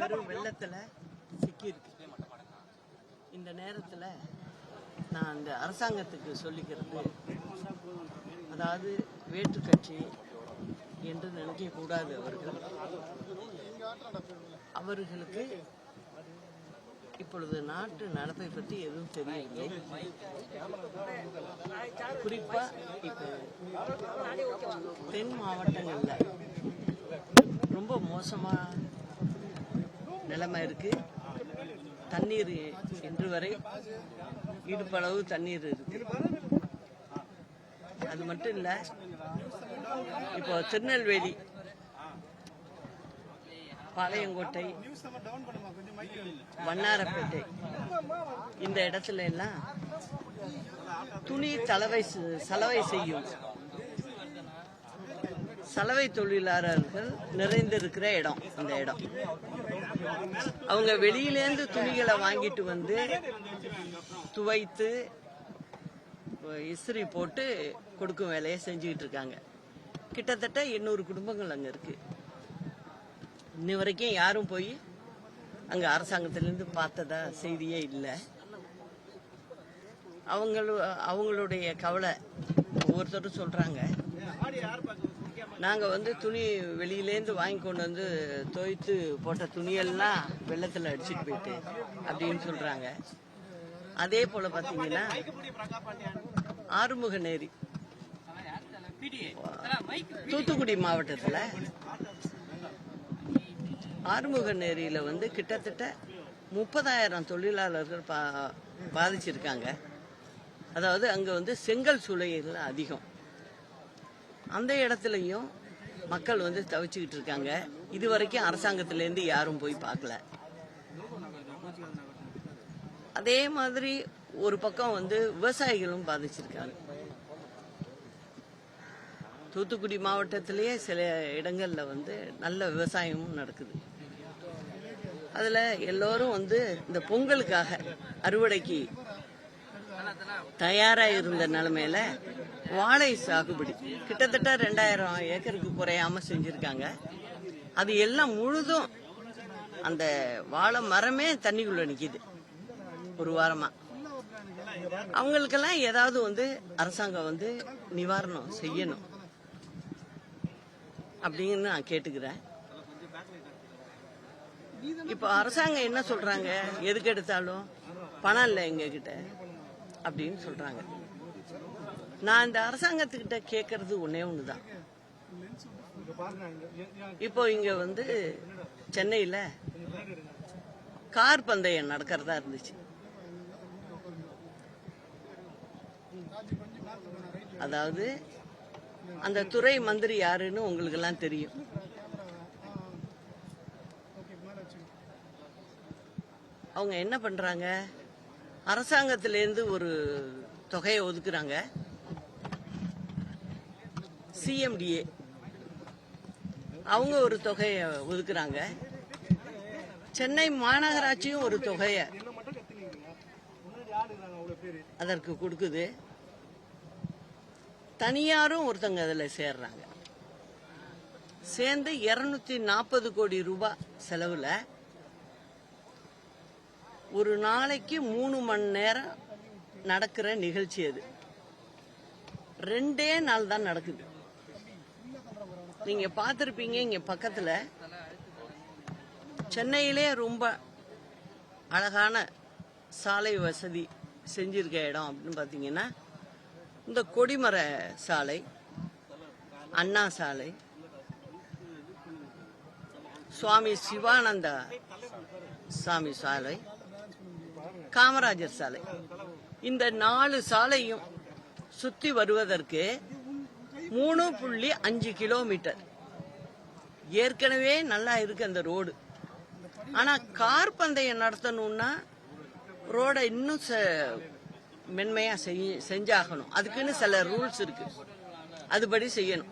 பெரும் வெள்ளத்துல சிக்கியிருக்கு. இந்த நேரத்துல நான் இந்த அரசாங்கத்துக்கு சொல்லிக்கிறது அதாவது வேற்று கட்சி என்று நினைக்க கூடாது அவர்கள். அவர்களுக்கு இப்பொழுது நாட்டு நடப்பை பற்றி எதுவும் தெரியவில்லை. குறிப்பா இப்போ தென் மாவட்டங்கள்ல ரொம்ப மோசமாக நிலைமை இருக்குது தண்ணீர் இன்று வரை இடுப்பளவு தண்ணீர் இருக்குது அது மட்டும் இல்லை இப்போ திருநெல்வேலி பாளையங்கோட்டை வண்ணாரப்பேட்டை இந்த இடத்துல எல்லாம் துணி தலவை செ- சலவை செய்யும். சலவை தொழிலாளர்கள் நிறைந்திருக்கிற இடம் அந்த இடம். அவங்க வெளியிலேருந்து துணிகளை வாங்கிட்டு வந்து துவைத்து இஸ்திரி போட்டு கொடுக்கும் வேலையை செஞ்சுக்கிட்டு இருக்காங்க. கிட்டத்தட்ட எண்ணூறு குடும்பங்கள் அங்கே இருக்கு. இன்ன வரைக்கும் யாரும் போய் அங்கே அரசாங்கத்திலேருந்து பார்த்ததா செய்தியே இல்லை. அவங்களு அவங்களுடைய கவலை ஒவ்வொருத்தரும் சொல்றாங்க. நாங்கள் வந்து துணி வெளியிலேருந்து வாங்கி கொண்டு வந்து துவைத்து போட்ட துணியெல்லாம் வெள்ளத்தில் அடிச்சுட்டு போயிட்டு அப்படின்னு சொல்கிறாங்க அதே போல் பார்த்தீங்கன்னா ஆறுமுக நேரி. தூத்துக்குடி மாவட்டத்தில் ஆறுமுக நேரியில் வந்து கிட்டத்தட்ட முப்பதாயிரம் தொழிலாளர்கள் பா- பாதிச்சிருக்காங்க. அதாவது அங்கே வந்து செங்கல் சூளைகள் அதிகம். அந்த இடத்துலையும் மக்கள் வந்து தவிச்சுக்கிட்டு இருக்காங்க. இது வரைக்கும் அரசாங்கத்திலேருந்து யாரும் போய் பார்க்கல. அதே மாதிரி ஒரு பக்கம் வந்து விவசாயிகளும் பாதிச்சிருக்காங்க. தூத்துக்குடி மாவட்டத்திலேயே சில இடங்களில் வந்து நல்ல விவசாயமும் நடக்குது. அதில் எல்லோரும் வந்து இந்த பொங்கலுக்காக அறுவடைக்கு தயாராக இருந்த நிலமையில வாழை சாகுபடி. கிட்டத்தட்ட ரெண்டாயிரம் ஏக்கருக்கு குறையாம செஞ்சிருக்காங்க. அது எல்லாம் முழுதும் அந்த வாழை மரமே தண்ணிக்குள்ள நிக்குது. ஒரு வாரமா. அவங்களுக்கெல்லாம் ஏதாவது வந்து அரசாங்கம் வந்து நிவாரணம் செய்யணும் அப்படின்னு நான் கேட்டுக்கிறேன். இப்போ அரசாங்கம் என்ன சொல்றாங்க? எதுக்கு எடுத்தாலும்? பணம் இல்லை எங்க கிட்ட அப்படின்னு சொல்றாங்க. நான் இந்த அரசாங்கத்துக்கிட்ட கேட்கறது ஒன்னே ஒண்ணுதான். இப்போ இங்க வந்து சென்னையில கார் பந்தயம் நடக்கிறதா இருந்துச்சு. அதாவது அந்த துறை மந்திரி யாருன்னு உங்களுக்கு எல்லாம் தெரியும். அவங்க என்ன பண்றாங்க? அரசாங்கத்திலேருந்து ஒரு தொகையை ஒதுக்குறாங்க. சிஎம்டிஏ. அவங்க ஒரு தொகையை ஒதுக்குறாங்க. சென்னை மாநகராட்சியும் ஒரு தொகையை அதற்கு கொடுக்குது. தனியாரும் ஒருத்தங்க அதில் சேர்றாங்க. சேர்ந்து இருநூத்தி நாற்பது கோடி ரூபாய் செலவில் ஒரு நாளைக்கு மூணு மணி நேரம் நடக்கிற நிகழ்ச்சி அது. ரெண்டே நாள் தான் நடக்குது. நீங்க பார்த்துருப்பீங்க இங்க பக்கத்துல. சென்னையிலே ரொம்ப அழகான சாலை வசதி செஞ்சிருக்க இடம் அப்படின்னு பார்த்தீங்கன்னா இந்த கொடிமர சாலை அண்ணா சாலை சுவாமி சிவானந்தா சாமி சாலை காமராஜர் சாலை. இந்த நாலு சாலையும் சுத்தி வருவதற்கு மூணு புள்ளி அஞ்சு கிலோமீட்டர். ஏற்கனவே நல்லா இருக்கு அந்த ரோடு. ஆனா கார் பந்தயம் நடத்தணும்னா ரோடை இன்னும் ச- மென்மையா செய்- செஞ்சாகணும். அதுக்குன்னு சில ரூல்ஸ் இருக்கு. அதுபடி செய்யணும்.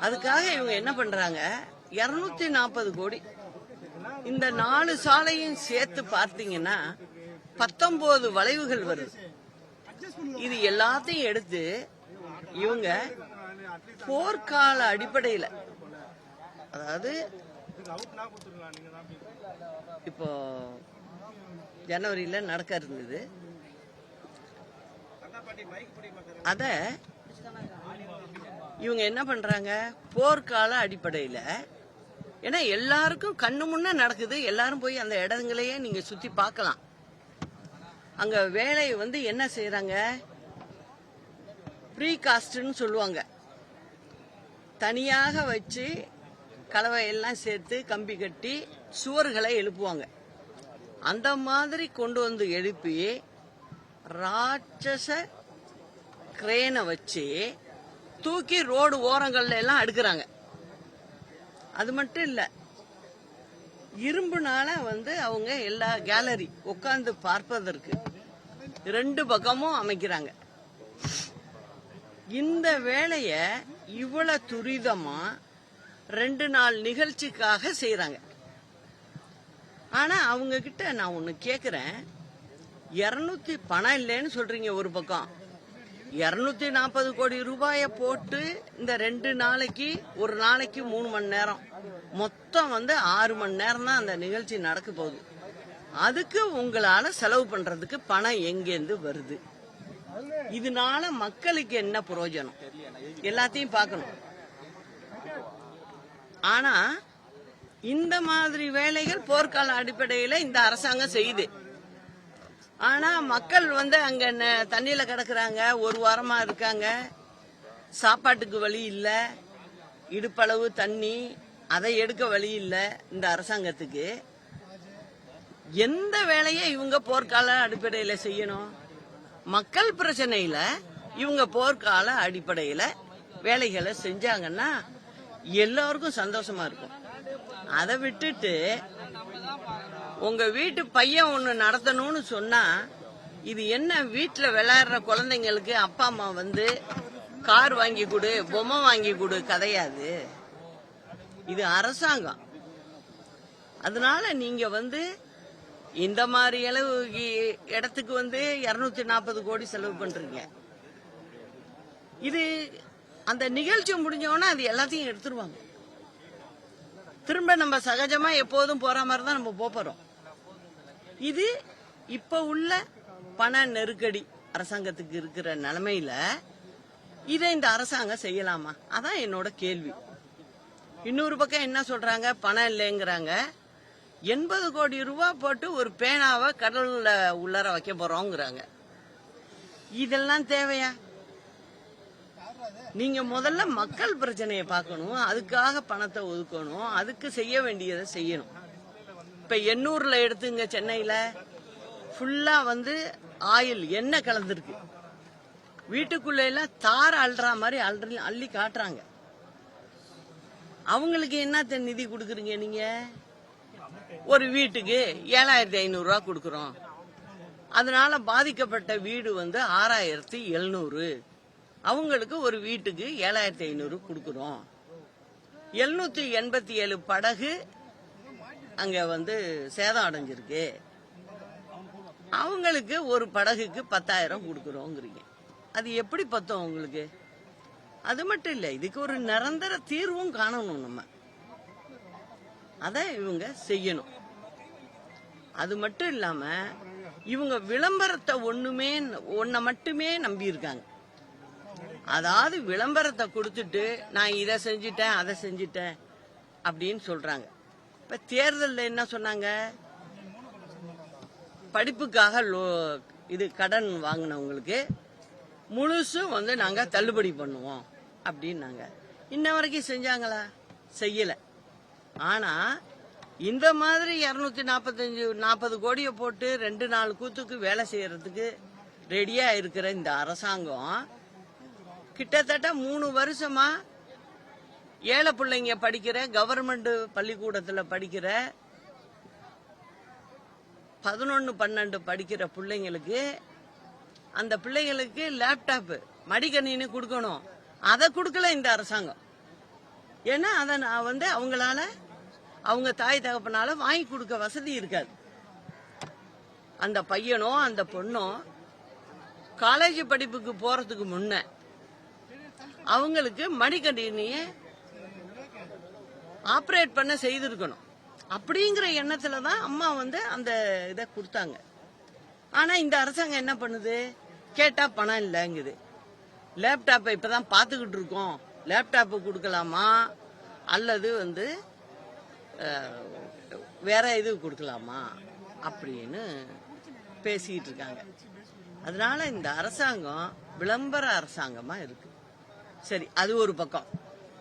அதுக்காக இவங்க என்ன பண்றாங்க? இருநூத்தி நாற்பது கோடி. இந்த நாலு சாலையும் சேர்த்து பார்த்தீங்கன்னா பத்தொன்பது வளைவுகள் வருது. இது எல்லாத்தையும் எடுத்து இவங்க போர்க்கால அடிப்படையில் அதாவது இப்போ ஜனவரியில் நடக்க இருந்தது. அத இவங்க என்ன பண்றாங்க? போர்க்கால அடிப்படையில் ஏன்னா எல்லாருக்கும் கண்ணு முன்ன நடக்குது. எல்லாரும் போய் அந்த இடங்களையே நீங்க சுத்தி பார்க்கலாம். அங்க வேலை வந்து என்ன செய்யறாங்க ப்ரீ காஸ்ட்னு சொல்லுவாங்க. தனியாக வச்சு கலவையெல்லாம் சேர்த்து கம்பி கட்டி சுவர்களை எழுப்புவாங்க. அந்த மாதிரி கொண்டு வந்து எழுப்பி ராட்சச கிரேனை வச்சு தூக்கி ரோடு ஓரங்கள்ல எல்லாம் அடுக்கிறாங்க. அது மட்டும் இல்லை இரும்புனால வந்து அவங்க எல்லா கேலரி உட்காந்து பார்ப்பதற்கு ரெண்டு பக்கமும் அமைக்கிறாங்க. இந்த வேலைய இவ்வளவு துரிதமா ரெண்டு நாள் நிகழ்ச்சிக்காக செய்யறாங்க ஆனா அவங்க கிட்ட நான் ஒண்ணு கேக்குறேன். இருநூத்தி பணம் இல்லைன்னு சொல்றீங்க ஒரு பக்கம். இருநூத்தி நாற்பது கோடி ரூபாய போட்டு இந்த ரெண்டு நாளைக்கு ஒரு நாளைக்கு மூணு மணி நேரம். மொத்தம் வந்து ஆறு மணி நேரம் தான் அந்த நிகழ்ச்சி நடக்க போகுது. அதுக்கு உங்களால செலவு பண்றதுக்கு பணம் எங்கேருந்து வருது? இதனால மக்களுக்கு என்ன பிரயோஜனம் எல்லாத்தையும் பார்க்கணும். ஆனா இந்த மாதிரி வேலைகள் போர்க்கால அடிப்படையில இந்த அரசாங்கம் செய்யுது. ஆனா மக்கள் வந்து அங்க ந- தண்ணியில கிடக்குறாங்க ஒரு வாரமா இருக்காங்க. சாப்பாட்டுக்கு வழி இல்ல. இடுப்பளவு தண்ணி அதை எடுக்க வழி இல்ல இந்த அரசாங்கத்துக்கு. எந்த வேலையை இவங்க போர்க்கால அடிப்படையில செய்யணும்? மக்கள் பிரச்சனையில இவங்க போர்க்கால அடிப்படையில வேலைகளை செஞ்சாங்கன்னா எல்லாருக்கும் சந்தோஷமா இருக்கும். அதை விட்டுட்டு உங்க வீட்டு பையன் ஒண்ணு நடத்தணும்னு சொன்னா இது என்ன வீட்டுல விளையாடுற குழந்தைங்களுக்கு அப்பா அம்மா வந்து கார் வாங்கி கொடு பொம்மை வாங்கி கொடு கதையாது. இது அரசாங்கம். அதனால நீங்க வந்து இந்த மாதிரி அளவு இ- இடத்துக்கு வந்து இருநூத்தி நாற்பது கோடி செலவு பண்றீங்க. இது அந்த நிகழ்ச்சி முடிஞ்சோன்னா அது எல்லாத்தையும் எடுத்துருவாங்க. திரும்ப நம்ம சகஜமா எப்போதும் போற மாதிரி தான் நம்ம போறோம் இது இப்ப உள்ள பண நெருக்கடி அரசாங்கத்துக்கு இருக்கிற நிலைமையில இதை இந்த அரசாங்கம் செய்யலாமா? அதான் என்னோட கேள்வி. இன்னொரு பக்கம் என்ன சொல்றாங்க? பணம் இல்லைங்கிறாங்க. எண்பது கோடி ரூபாய் போட்டு ஒரு பேனாவை கடல்ல உள்ளார வைக்க போறோங்கிறாங்க. இதெல்லாம் தேவையா? நீங்க முதல்ல மக்கள் பிரச்சனையை பார்க்கணும் அதுக்காக பணத்தை ஒதுக்கணும் அதுக்கு செய்ய வேண்டியதை செய்யணும். இப்ப எண்ணூர்ல எடுத்துங்க சென்னையில ஃபுல்லா வந்து ஆயில் எண்ணெய் கலந்துருக்கு. வீட்டுக்குள்ள எல்லாம் தார் அல்ற மாதிரி அள்ளி அள்ளி காட்டுறாங்க. அவங்களுக்கு என்னத்த நிதி கொடுக்குறீங்க நீங்க? ஒரு வீட்டுக்கு ஏழாயிரத்தி ஐநூறுரூவா கொடுக்குறோம். அதனால பாதிக்கப்பட்ட வீடு வந்து ஆறாயிரத்தி எழுநூறு. அவங்களுக்கு ஒரு வீட்டுக்கு ஏழாயிரத்தி ஐநூறு கொடுக்குறோம். எழுநூத்தி எண்பத்தி ஏழு படகு அங்க வந்து சேதம் அடைஞ்சிருக்கு. அவங்களுக்கு ஒரு படகுக்கு பத்தாயிரம் கொடுக்குறோங்கிறீங்க. அது எப்படி பத்தோம் உங்களுக்கு? அது மட்டும் இல்லை இதுக்கு ஒரு நிரந்தர தீர்வும் காணணும் நம்ம. அதை இவங்க செய்யணும். அது மட்டும் இல்லாம இவங்க விளம்பரத்தை ஒண்ணுமே ஒன்ன மட்டுமே நம்பி இருக்காங்க அதாவது விளம்பரத்தை கொடுத்துட்டு நான் இதை செஞ்சிட்டேன் அதை செஞ்சிட்டேன் அப்படின்னு சொல்றாங்க. இப்ப தேர்தலில் என்ன சொன்னாங்க? படிப்புக்காக லோ இது கடன் வாங்கினவங்களுக்கு முழுசும் வந்து நாங்க தள்ளுபடி பண்ணுவோம் அப்படின்னாங்க. இன்ன வரைக்கும் செஞ்சாங்களா? செய்யலை. ஆனா இந்த மாதிரி இருநூத்தி நாற்பத்தஞ்சு நாற்பது கோடியை போட்டு ரெண்டு நாலு கூத்துக்கு வேலை செய்யறதுக்கு ரெடியா இருக்கிற இந்த அரசாங்கம் கிட்டத்தட்ட மூணு வருஷமா ஏழை பிள்ளைங்க படிக்கிற கவர்மெண்ட் பள்ளிக்கூடத்துல படிக்கிற பதினொன்னு பன்னெண்டு படிக்கிற பிள்ளைங்களுக்கு அந்த பிள்ளைங்களுக்கு லேப்டாப் மடிக்கணினி கொடுக்கணும். அதை கொடுக்கல இந்த அரசாங்கம். ஏன்னா அதை நான் வந்து அவங்களால அவங்க தாய் தகப்பனால வாங்கி கொடுக்க வசதி இருக்காது. அந்த பையனோ அந்த பொண்ணோ காலேஜ் படிப்புக்கு போறதுக்கு முன்ன அவங்களுக்கு மடிக்கணினிய ஆப்ரேட் பண்ண செய்திருக்கணும். அப்படிங்கிற எண்ணத்துல தான் அம்மா வந்து அந்த இதை கொடுத்தாங்க. ஆனா இந்த அரசாங்கம் என்ன பண்ணுது? கேட்டா பணம் இல்லைங்குது. லேப்டாப்பை இப்பதான் பார்த்துக்கிட்டு இருக்கோம். லேப்டாப்பு கொடுக்கலாமா? அல்லது வந்து வேற இது கொடுக்கலாமா அப்படின்னு பேசிக்கிட்டு இருக்காங்க. அதனால இந்த அரசாங்கம் விளம்பர அரசாங்கமா இருக்கு. சரி அது ஒரு பக்கம்.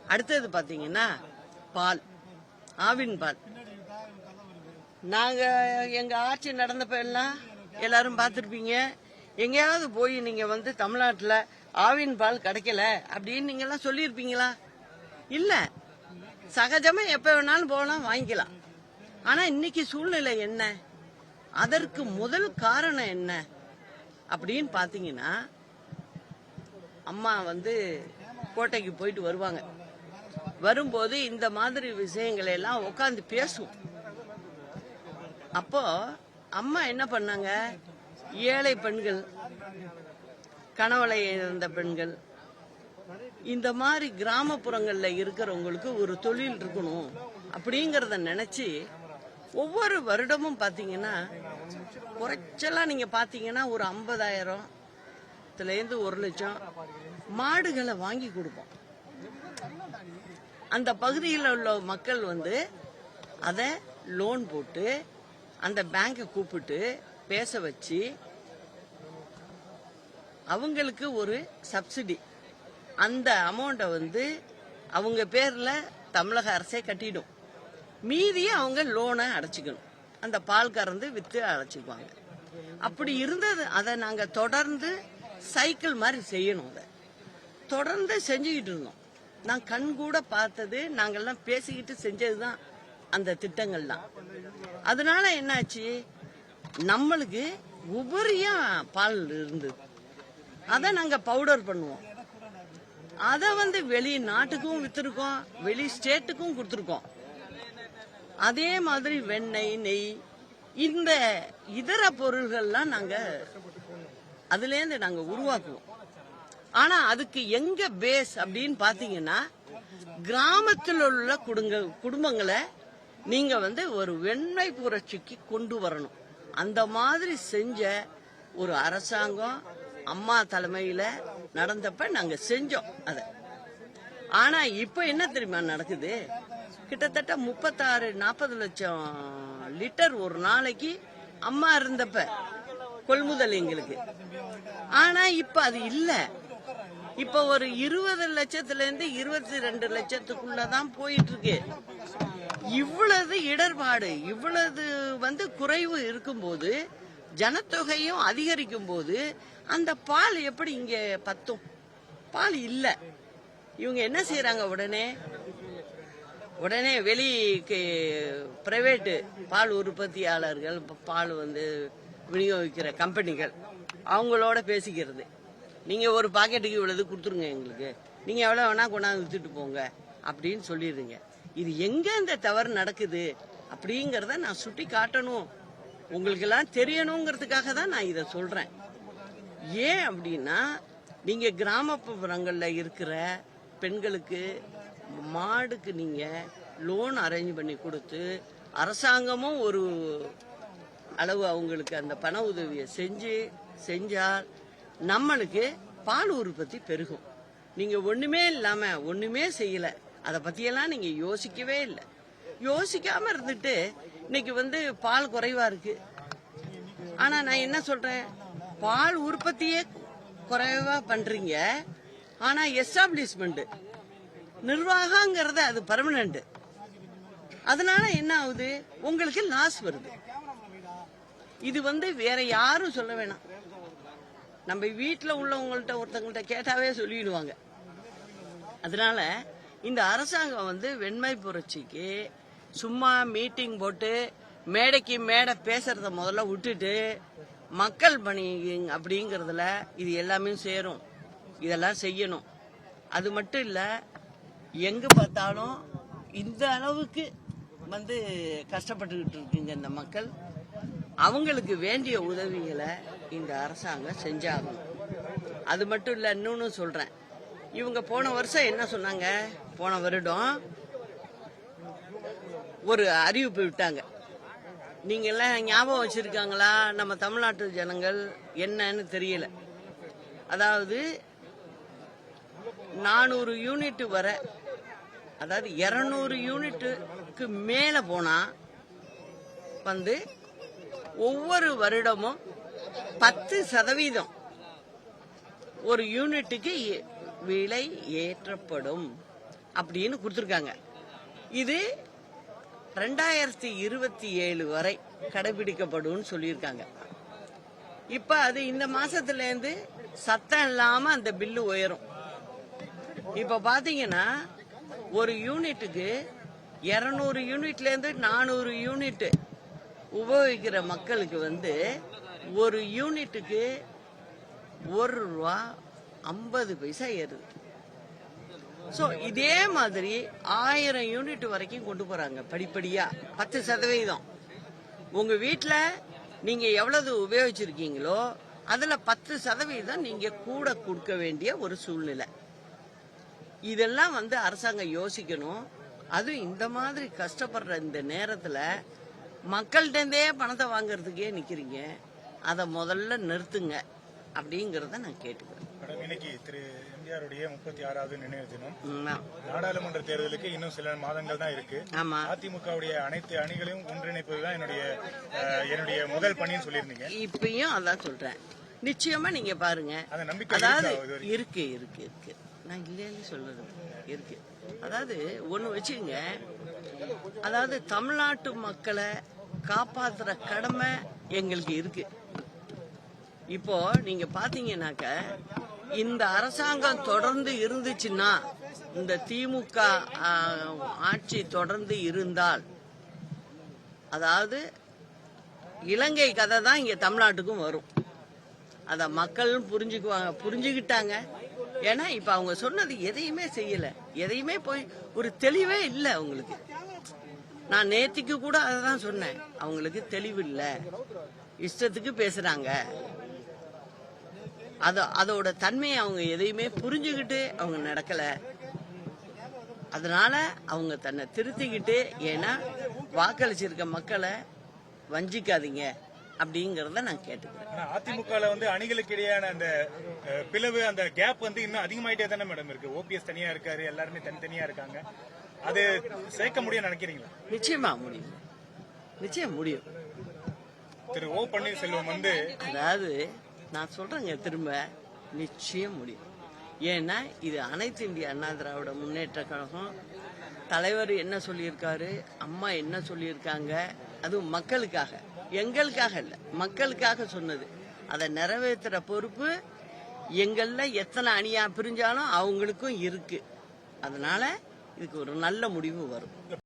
அடுத்தது பாத்தீங்கன்னா பால் ஆவின் பால். நாங்க எங்க ஆட்சி நடந்தப்ப எல்லாம் எல்லாரும் பார்த்துருப்பீங்க. எங்கேயாவது போய் நீங்க வந்து தமிழ்நாட்டுல ஆவின் பால் கிடைக்கல அப்படின்னு நீங்க எல்லாம் சொல்லியிருப்பீங்களா? இல்லை. சகஜமா எப்ப வேணாலும் போகலாம் வாங்கிக்கலாம். ஆனா இன்னைக்கு சூழ்நிலை என்ன? அதற்கு முதல் காரணம் என்ன? அப்படின்னு பாத்தீங்கன்னா அம்மா வந்து கோட்டைக்கு போயிட்டு வருவாங்க. வரும்போது இந்த மாதிரி விஷயங்களை எல்லாம் உட்காந்து பேசுவோம். அப்போ அம்மா என்ன பண்ணாங்க? ஏழை பெண்கள் கணவளை இழந்த பெண்கள் இந்த மாதிரி கிராமப்புறங்களில் இருக்கிறவங்களுக்கு ஒரு தொழில் இருக்கணும் அப்படிங்கிறத நினைச்சு ஒவ்வொரு வருடமும் பார்த்தீங்கன்னா குறைச்சலா நீங்கள் பார்த்தீங்கன்னா ஒரு ஐம்பதாயிரம் இதுலேருந்து ஒரு லட்சம் மாடுகளை வாங்கி கொடுப்போம். அந்த பகுதியில் உள்ள மக்கள் வந்து அதை லோன் போட்டு அந்த பேங்கை கூப்பிட்டு பேச வச்சு அவங்களுக்கு ஒரு சப்சிடி அந்த அமௌண்ட்டை வந்து அவங்க பேரில் தமிழக அரசே கட்டிடும். மீதியை அவங்க லோனை அடைச்சிக்கணும். அந்த பால் கறந்து விற்று அடைச்சிக்குவாங்க. அப்படி இருந்தது அதை நாங்கள் தொடர்ந்து சைக்கிள் மாதிரி செய்யணும் அதை. தொடர்ந்து செஞ்சுக்கிட்டு இருந்தோம். நான் கண் கூட பார்த்தது நாங்கெல்லாம் பேசிக்கிட்டு செஞ்சதுதான் அந்த திட்டங்கள்லாம். அதனால என்னாச்சு? நம்மளுக்கு உபரியா பால் இருந்தது. அதை நாங்கள் பவுடர் பண்ணுவோம். அதை வந்து வெளி நாட்டுக்கும் வெளி ஸ்டேட்டுக்கும் கொடுத்துருக்கோம். அதே மாதிரி வெண்ணெய் நெய் இந்த இதர பொருள்கள்லாம் நாங்க அதுலேருந்து நாங்க உருவாக்குவோம். ஆனா அதுக்கு எங்க பேஸ் அப்படின்னு பாத்தீங்கன்னா கிராமத்தில் உள்ள குடுங்க குடும்பங்களை நீங்க வந்து ஒரு வெண்மை புரட்சிக்கு கொண்டு வரணும். அந்த மாதிரி செஞ்ச ஒரு அரசாங்கம் அம்மா தலைமையில நடந்தப்ப நாங்க செஞ்சோம் அதை. ஆனா இப்ப என்ன தெரியுமா நடக்குது? கிட்டத்தட்ட முப்பத்தாறு நாற்பது லட்சம் லிட்டர் ஒரு நாளைக்கு அம்மா இருந்தப்ப கொள்முதல் எங்களுக்கு. ஆனா இப்ப அது இல்ல. இப்ப ஒரு இருபது லட்சத்துல இருந்து இருபத்தி ரெண்டு லட்சத்துக்குள்ளதான் போயிட்டு இருக்கு இவ்வளவு இடர்பாடு இவ்வளவு வந்து குறைவு இருக்கும்போது ஜனத்தொகையும் அதிகரிக்கும் போது அந்த பால் எப்படி இங்க பத்தும்? பால் இல்ல. இவங்க என்ன செய்யறாங்க உடனே? உடனே வெளிக்கு பிரைவேட்டு பால் உற்பத்தியாளர்கள் பால் வந்து விநியோகிக்கிற கம்பெனிகள் அவங்களோட பேசிக்கிறது. நீங்க ஒரு பாக்கெட்டுக்கு இவ்வளவு கொடுத்துருங்க எங்களுக்கு. நீங்க எவ்வளவு வேணா கொண்டாந்து வித்துட்டு போங்க அப்படின்னு சொல்லிடுங்க இது எங்க இந்த தவறு நடக்குது அப்படிங்கறத நான் சுட்டி காட்டணும் உங்களுக்கு எல்லாம் தெரியணுங்கிறதுக்காக தான் நான் இதை சொல்றேன். ஏன் அப்படின்னா நீங்க கிராமப்புறங்கள்ல இருக்கிற பெண்களுக்கு மாடுக்கு நீங்க லோன் அரேஞ்ச் பண்ணி கொடுத்து அரசாங்கமும் ஒரு அளவு அவங்களுக்கு அந்த பண உதவியை செஞ்சு செஞ்சால் நம்மளுக்கு பால் உற்பத்தி பெருகும். நீங்க ஒண்ணுமே இல்லாம ஒண்ணுமே செய்யல. அதை பத்தியெல்லாம் நீங்க யோசிக்கவே இல்லை. யோசிக்காம இருந்துட்டு இன்னைக்கு வந்து பால் குறைவா இருக்கு. ஆனா நான் என்ன சொல்றேன்? பால் உற்பத்தியே குறைவா பண்றீங்க. ஆனா எஸ்டாப்ளிஷ்மெண்ட் நிர்வாகங்கிறத அது பர்மனன்ட் அதனால என்ன ஆகுது? உங்களுக்கு லாஸ் வருது. இது வந்து வேற யாரும் சொல்ல வேணாம். நம்ம வீட்டில் உள்ளவங்கள்ட்ட ஒருத்தவங்கள்ட்ட கேட்டாவே சொல்லிடுவாங்க. அதனால இந்த அரசாங்கம் வந்து வெண்மை புரட்சிக்கு சும்மா மீட்டிங் போட்டு மேடைக்கு மேடை பேசுறத முதல்ல விட்டுட்டு மக்கள் பணி அப்படிங்கிறதுல இது எல்லாமே சேரும். இதெல்லாம் செய்யணும். அது மட்டும் இல்லை எங்கே பார்த்தாலும் இந்த அளவுக்கு வந்து கஷ்டப்பட்டுக்கிட்டு இருக்குங்க இந்த மக்கள். அவங்களுக்கு வேண்டிய உதவிகளை இந்த அரசாங்கம் செஞ்சாகணும். அது மட்டும் இல்லை இன்னொன்னு சொல்கிறேன் இவங்க போன வருஷம் என்ன சொன்னாங்க? போன வருடம் ஒரு அறிவிப்பு விட்டாங்க. நீங்க எல்லாம் ஞாபகம் வச்சிருக்காங்களா? நம்ம தமிழ்நாட்டு ஜனங்கள் என்னன்னு தெரியல. அதாவது நானூறு யூனிட் வர அதாவது இருநூறு யூனிட்டுக்கு மேல போனா வந்து ஒவ்வொரு வருடமும் பத்து சதவீதம் ஒரு யூனிட்டுக்கு விலை ஏற்றப்படும் அப்படின்னு கொடுத்துருக்காங்க. இது ரெண்டாயிரத்தி இருபத்தி ஏழு வரை கடைபிடிக்கப்படும் சொல்லியிருக்காங்க. இப்ப அது இந்த மாசத்துல இருந்து சத்தம் இல்லாம அந்த பில்லு உயரும். இப்ப பாத்தீங்கன்னா ஒரு யூனிட்டுக்கு இருநூறு யூனிட்ல இருந்து நானூறு யூனிட் உபயோகிக்கிற மக்களுக்கு வந்து ஒரு யூனிட்டுக்கு ஒரு ரூபா ஐம்பது பைசா ஏறுது. ஸோ இதே மாதிரி ஆயிரம் யூனிட் வரைக்கும் கொண்டு போறாங்க படிப்படியா. பத்து சதவீதம். உங்க வீட்டில் நீங்க எவ்வளவு உபயோகிச்சிருக்கீங்களோ அதுல பத்து சதவீதம் நீங்க கூட கொடுக்க வேண்டிய ஒரு சூழ்நிலை. இதெல்லாம் வந்து அரசாங்கம் யோசிக்கணும். அதுவும் இந்த மாதிரி கஷ்டப்படுற இந்த நேரத்தில் மக்கள்கிட்டே பணத்தை வாங்குறதுக்கே நிக்கிறீங்க. அதை முதல்ல நிறுத்துங்க. அப்படிங்கறத நான் கேட்டுக்கிறேன். இன்னைக்கு திரு எம்ஜிஆருடைய முப்பத்தி ஆறாவது நினைவு தினம். நாடாளுமன்ற தேர்தலுக்கு இன்னும் சில மாதங்கள் தான் இருக்கு. அதிமுகவுடைய அனைத்து அணிகளையும் ஒன்றிணைப்பது தான் என்னுடைய என்னுடைய முதல் பணின்னு சொல்லியிருந்தீங்க. இப்பயும் அதான் சொல்றேன். நிச்சயமா நீங்க பாருங்க. அதாவது? இருக்கு இருக்கு இருக்கு. நான் இல்லைன்னு சொல்றது இருக்கு. அதாவது ஒண்ணு வச்சுங்க அதாவது தமிழ்நாட்டு மக்களை காப்பாத்துற கடமை எங்களுக்கு இருக்கு. இப்போ நீங்க பாத்தீங்கன்னாக்க இந்த அரசாங்கம் தொடர்ந்து இருந்துச்சுன்னா இந்த திமுக ஆட்சி தொடர்ந்து இருந்தால் அதாவது இலங்கை கதை தான் இங்க தமிழ்நாட்டுக்கும் வரும். அத மக்களும் புரிஞ்சுக்குவாங்க புரிஞ்சுக்கிட்டாங்க. ஏன்னா இப்ப அவங்க சொன்னது எதையுமே செய்யல. எதையுமே போய் ஒரு தெளிவே இல்லை அவங்களுக்கு. நான் நேத்திக்கு கூட அதை தான் சொன்னேன். அவங்களுக்கு தெளிவு இல்லை இஷ்டத்துக்கு பேசுறாங்க. அத அதோட தன்மையை அவங்க எதையுமே புரிஞ்சுக்கிட்டு அவங்க நடக்கல. அதனால அவங்க தன்னை திருத்திக்கிட்டு ஏன்னா வாக்களிச்சிருக்க மக்களை வஞ்சிக்காதீங்க அப்படிங்கறத நான் கேட்டுக்கிறேன். ஆனா அதிமுகல வந்து அணிகளுக்கு இடையான அந்த பிளவு அந்த கேப் வந்து இன்னும் அதிகமாயிட்டே தானே மேடம் இருக்கு. ஓபிஎஸ் தனியா இருக்காரு எல்லாருமே தனித்தனியா இருக்காங்க. அது சேர்க்க முடியும் நினைக்கிறீங்களா? நிச்சயமா முடியும். நிச்சயம் முடியும். திரு ஓ பன்னீர்செல்வம் வந்து அதாவது நான் சொல்றேங்க திரும்ப நிச்சயம் முடியும் ஏன்னா இது அனைத்து இந்திய அண்ணா திராவிட முன்னேற்ற கழகம். தலைவர் என்ன சொல்லியிருக்காரு அம்மா என்ன சொல்லியிருக்காங்க அதுவும் மக்களுக்காக. எங்களுக்காக இல்லை மக்களுக்காக சொன்னது. அதை நிறைவேற்றுற பொறுப்பு எங்கள்ல எத்தனை அணியா பிரிஞ்சாலும் அவங்களுக்கும் இருக்கு. அதனால இதுக்கு ஒரு நல்ல முடிவு வரும்.